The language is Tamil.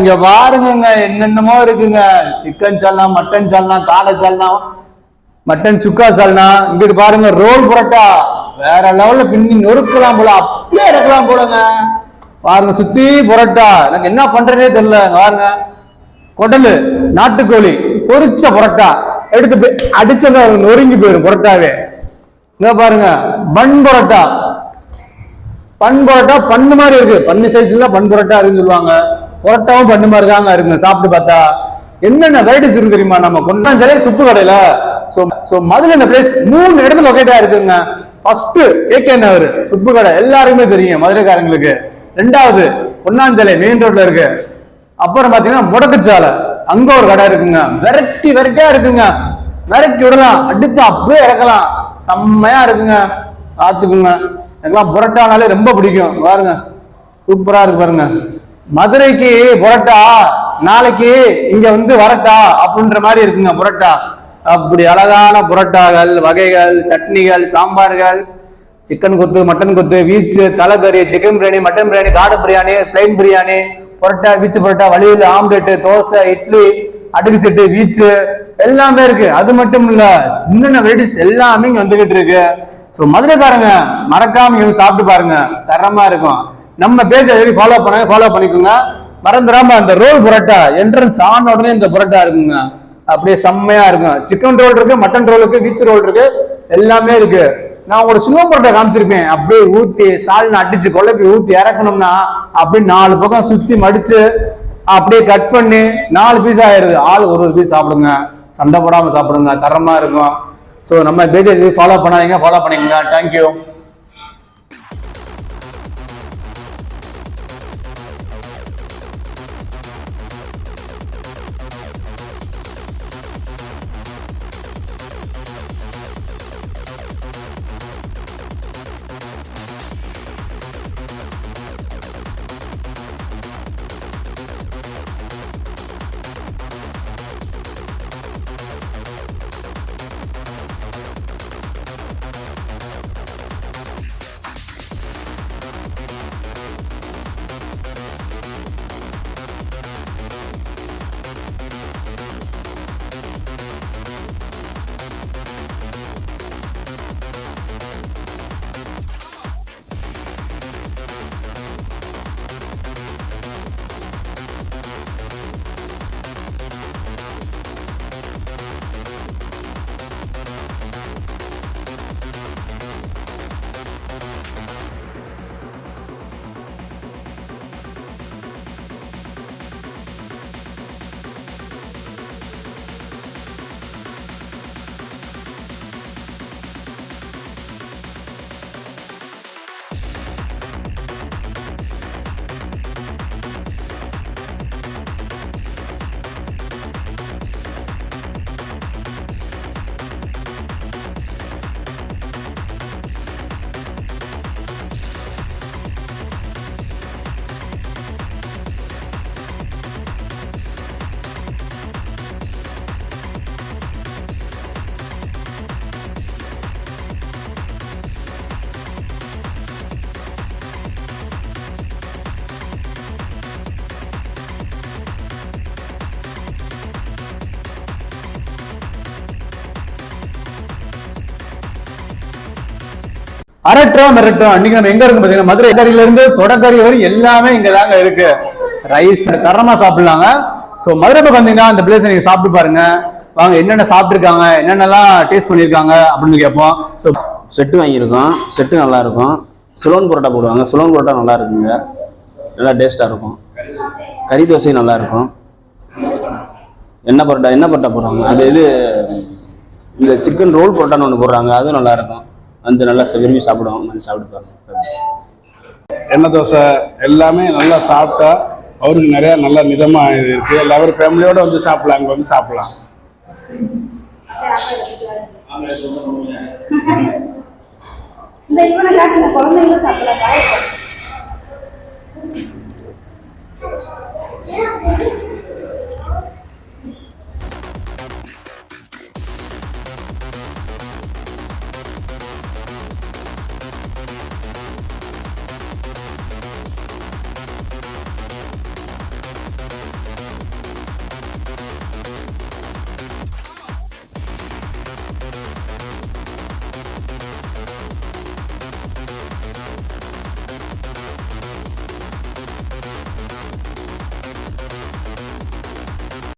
இங்க பாருங்கங்க என்னென்னமோ இருக்குங்க. சிக்கன் சால்னா மட்டன் சால்னா காடை சால்னா மட்டன் சுக்கா சால்னா இங்கிட்டு பாருங்க ரோல் புரோட்டா. வேற லெவல்ல பின்னி நொறுக்கலாம் போல அப்படியே இறக்கலாம் போலங்க. பாருங்க சுத்தி புரோட்டா. எனக்கு என்ன பண்றதே தெரியல. பாருங்க. குடலு நாட்டுக்கோழி பொரிச்ச புரோட்டா. எடுத்து போய் அடிச்சத நொறுங்கி போயிடும் புரோட்டாவே. இங்க பாருங்க பன் புரோட்டா. பன் புரோட்டா பண்ணு மாதிரி இருக்கு. பண்ணு சைஸ்ல பன் புரோட்டா இருக்குன்னு சொல்லுவாங்க. புரட்டாவும் பண்ணு மாதிரி தாங்க இருக்குங்க. சாப்பிட்டு பார்த்தா என்னென்ன வெரைட்டிஸ் இருக்கு தெரியுமா? நம்ம கொண்டாஞ்சலே சுப்பு கடையில. சோ சோ மதுரை இந்த பிளேஸ் மூணு இடத்துல லொக்கேட்டா இருக்குங்க ஃபர்ஸ்ட் கேகே நகர் சுப்பு கடை. எல்லாருக்குமே தெரியும் மதுரைக்காரங்களுக்கு. ரெண்டாவது பொன்னாஞ்சலை மெயின் ரோட்ல இருக்கு. அப்புறம் பாத்தீங்கன்னா முடக்குச்சாலை. அங்க ஒரு கடை இருக்குங்க. வெரைட்டி வெரைட்டியா இருக்குங்க. வெரைட்டி விடலாம் அடுத்து அப்படியே இறக்கலாம். செம்மையா இருக்குங்க. பார்த்துக்குங்க. எனக்குலாம் புரட்டானாலே ரொம்ப பிடிக்கும். பாருங்க. சூப்பரா இருக்கு பாருங்க. மதுரைக்கு புரோட்டா நாளைக்கு இங்க வந்து வரட்டா அப்படின்ற மாதிரி இருக்குங்க புரோட்டா. அப்படி அழகான புரோட்டாகள் வகைகள் சட்னிகள் சாம்பார்கள் சிக்கன் கொத்து மட்டன் கொத்து வீச்சு தலைக்கறி சிக்கன் பிரியாணி மட்டன் பிரியாணி காடு பிரியாணி பிளைன் பிரியாணி புரோட்டா வீச்சு புரோட்டா வழியில் ஆம்லெட்டு தோசை இட்லி அடுக்கு செட்டு வீச்சு எல்லாமே இருக்கு. அது மட்டும் இல்ல என்னென்ன வெரைட்டிஸ் எல்லாமே இங்க வந்துகிட்டு இருக்கு. ஸோ மதுரைக்காரங்க மறக்காம இங்க சாப்பிட்டு பாருங்க. தரமா இருக்கும். நம்ம பேஜ எப்படி ஃபாலோ பண்ண ஃபாலோ பண்ணிக்கோங்க. மறந்துடாம அந்த ரோல் புரோட்டா என்ட்ரன்ஸ் ஆன உடனே இந்த புரோட்டா இருக்குங்க. அப்படியே செம்மையா இருக்கும். சிக்கன் ரோல் இருக்கு மட்டன் ரோல் இருக்கு பீச் ரோல் இருக்கு எல்லாமே இருக்கு. நான் உங்களோட சுகம் புரோட்டா காமிச்சிருப்பேன். அப்படியே ஊத்தி சால்னா அடிச்சு குழப்பி ஊத்தி இறக்கணும்னா அப்படியே நாலு பக்கம் சுத்தி மடிச்சு அப்படியே கட் பண்ணி நாலு பீஸ் ஆயிருது ஆள் ஒரு ஒரு பீஸ் சாப்பிடுங்க. சண்டை போடாம சாப்பிடுங்க. தரமா இருக்கும். ஸோ நம்ம பேஜ் ஃபாலோ பண்ணாதீங்க. ஃபாலோ பண்ணிக்கோங்க. தேங்க்யூ அரட்டுறோம் மிரட்டுறோம். இன்னைக்கு நம்ம எங்க இருக்கு பாத்தீங்கன்னா மதுரை கறியில இருந்து தொடக்கறி வரை எல்லாமே இங்க தாங்க இருக்கு. ரைஸ் தரமா சாப்பிடலாங்க. சோ மதுரை பார்த்தீங்கன்னா அந்த பிளேஸ் நீங்க சாப்பிட்டு பாருங்க. வாங்க என்னென்ன சாப்பிட்டுருக்காங்க என்னென்னலாம் டேஸ்ட் பண்ணியிருக்காங்க அப்படின்னு கேட்போம். ஸோ செட்டு வாங்கியிருக்கோம். செட்டு நல்லா இருக்கும் சுலோன் பரோட்டா போடுவாங்க. சுலோன் பரோட்டா நல்லா இருக்குங்க நல்லா டேஸ்ட்டாக இருக்கும். கறி தோசை நல்லா இருக்கும் எண்ணெய் பரோட்டா எண்ணெய் பரோட்டா போடுறாங்க? அது இது இந்த சிக்கன் ரோல் புரோட்டான்னு ஒன்று போடுறாங்க. அதுவும் நல்லா இருக்கும் வந்து நல்லா விரும்பி சாப்பிடுவோம் வந்து சாப்பிட்டு பாருங்க. எண்ணெய் தோசை எல்லாமே நல்லா சாப்பிட்டா அவருக்கு நிறைய நல்ல மிதமா இது இருக்கு. எல்லாரும் ஃபேமிலியோட வந்து சாப்பிடலாம் அங்க வந்து சாப்பிடலாம். இந்த இவனை காட்டுங்க குழந்தைங்களும் சாப்பிடலாம்.